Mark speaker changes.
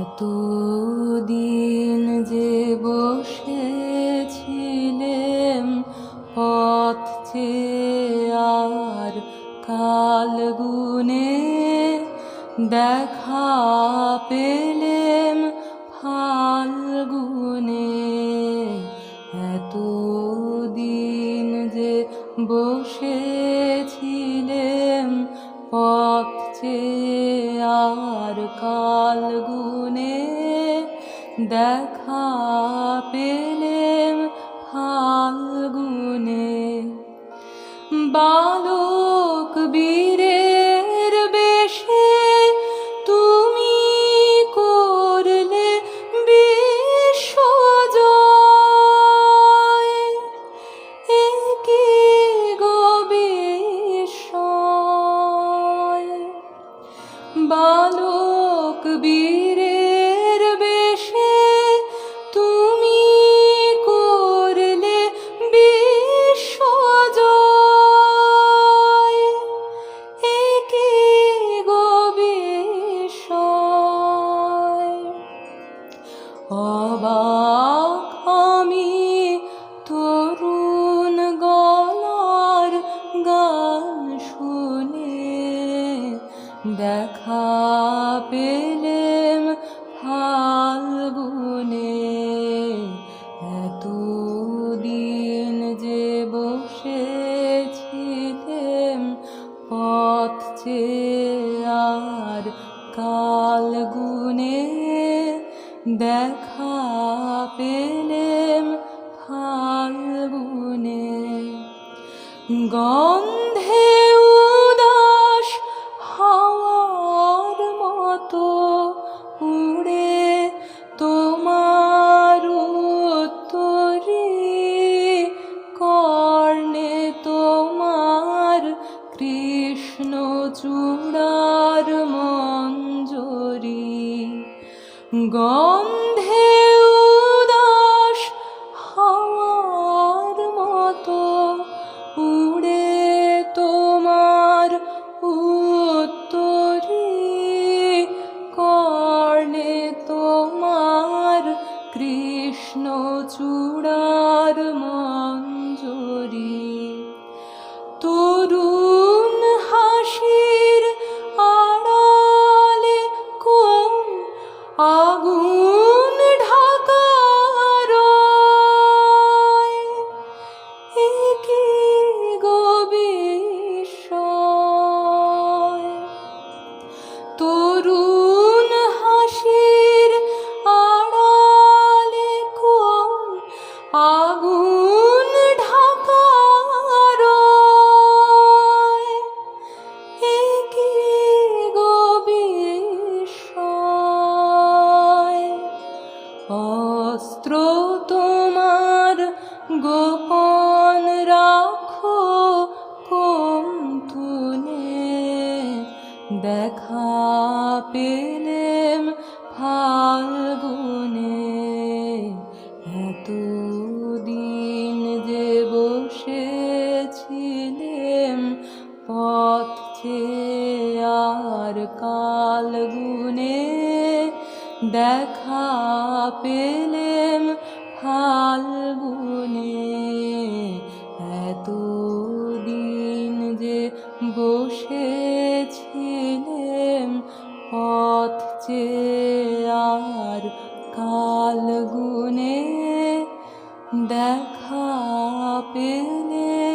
Speaker 1: এতদিন যে বসেছিলেম পথ আর কাল গুনে দেখা পেলেম ফাল্গুনে। এতদিন যে বসেছিলেম আর কাল গুনে দেখা পেলেম ফাল্গুনে। বালক বীরের বেশে তুমি করলে বিশ্বজয় একি গো বালক বীরের বেশে তুমি করলে বিশ্বজয় একে গো অবাক আমি তরুণ গলার গান শুনে দেখা পেলেম চেয়ে আর কাল গুনে দেখা পেলেম ফাল্গুনে। গন্ধে gong. আগুন ঢাকার একে গো বিস্ময়। অস্ত্র তোমার গোপন রাখো কমথুনে দেখা পেলেম পথ আর কাল গুনে দেখা পেলেম ফাল্গুনে। এতদিন যে বসেছিলেম পথ আর কাল গুনে দেখা পেলে